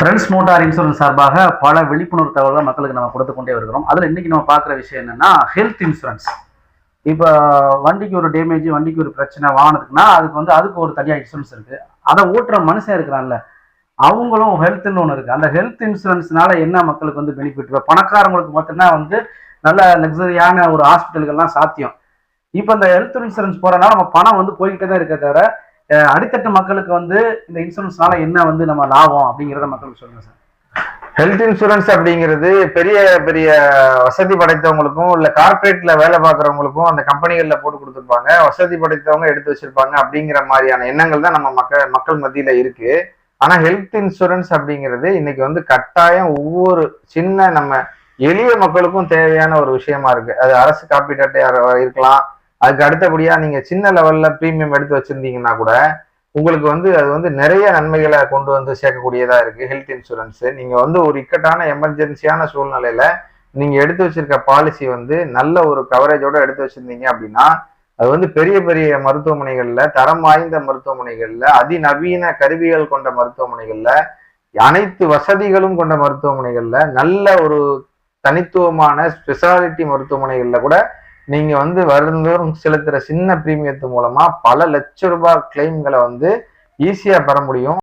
Friends motor insurance சார்பாக பல விழிப்புணர்வு தகவல்கள் மக்களுக்கு நம்ம கொடுத்து கொண்டே வருகிறோம். அதில் இன்றைக்கி நம்ம பார்க்குற விஷயம் என்னென்னா ஹெல்த் இன்சூரன்ஸ் இப்போ வண்டிக்கு ஒரு டேமேஜ் வண்டிக்கு ஒரு பிரச்சனை வாங்கினதுக்குன்னா அதுக்கு வந்து அதுக்கு ஒரு தனியாக இன்சூரன்ஸ் இருக்குது அதை ஓட்டுற மனுஷன் இருக்கிறான்ல. அவங்களும் ஹெல்த்னு ஒன்று இருக்குது அந்த ஹெல்த் இன்சூரன்ஸ்னால என்ன மக்களுக்கு வந்து பெனிஃபிட் இப்போ பணக்காரங்களுக்கு பார்த்தீங்கன்னா வந்து நல்ல லக்ஸரியான ஒரு ஹாஸ்பிட்டல்கள்லாம் சாத்தியம். இப்போ இந்த ஹெல்த் இன்சூரன்ஸ் போகிறனால நம்ம பணம் வந்து போய்கிட்டே தான் இருக்க தவிர அடித்தட்டு மக்களுக்கு வந்து இந்த இன்சூரன்ஸ்னால என்ன வந்து நம்ம லாபம் அப்படிங்கிறத மக்களுக்கு சொல்லுங்க சார். ஹெல்த் இன்சூரன்ஸ் அப்படிங்கிறது பெரிய பெரிய வசதி படைத்தவங்களுக்கும் இல்ல கார்பரேட்ல வேலை பார்க்குறவங்களுக்கும் அந்த கம்பெனிகள்ல போட்டு கொடுத்துருப்பாங்க. வசதி படைத்தவங்க எடுத்து வச்சிருப்பாங்க அப்படிங்கிற மாதிரியான எண்ணங்கள் தான் நம்ம மக்கள் மக்கள் மத்தியில இருக்கு. ஆனா ஹெல்த் இன்சூரன்ஸ் அப்படிங்கிறது இன்னைக்கு வந்து கட்டாயம் ஒவ்வொரு சின்ன நம்ம எளிய மக்களுக்கும் தேவையான ஒரு விஷயமா இருக்கு. அது அரசு காப்பீட்டு அட்டையா இருக்கலாம். அதுக்கு அடுத்தபடியா நீங்க சின்ன லெவல்ல ப்ரீமியம் எடுத்து வச்சிருந்தீங்கன்னா கூட உங்களுக்கு வந்து அது வந்து நிறைய நன்மைகளை கொண்டு வந்து சேர்க்கக்கூடியதா இருக்கு ஹெல்த் இன்சூரன்ஸ் நீங்க வந்து ஒரு இக்கட்டான எமர்ஜென்சியான சூழ்நிலையில நீங்க எடுத்து வச்சிருக்க பாலிசி வந்து நல்ல ஒரு கவரேஜோட எடுத்து வச்சிருந்தீங்க அப்படின்னா அது வந்து பெரிய பெரிய மருத்துவமனைகள்ல தரம் வாய்ந்த மருத்துவமனைகள்ல அதிநவீன கருவிகள் கொண்ட மருத்துவமனைகள்ல அனைத்து வசதிகளும் கொண்ட மருத்துவமனைகள்ல நல்ல ஒரு தனித்துவமான ஸ்பெஷாலிட்டி மருத்துவமனைகள்ல கூட நீங்க வந்து வருந்தோறும் செலுத்துற சின்ன பிரீமியத்து மூலமா பல லட்ச ரூபாய் கிளைம்களை வந்து ஈஸியா பெற முடியும்.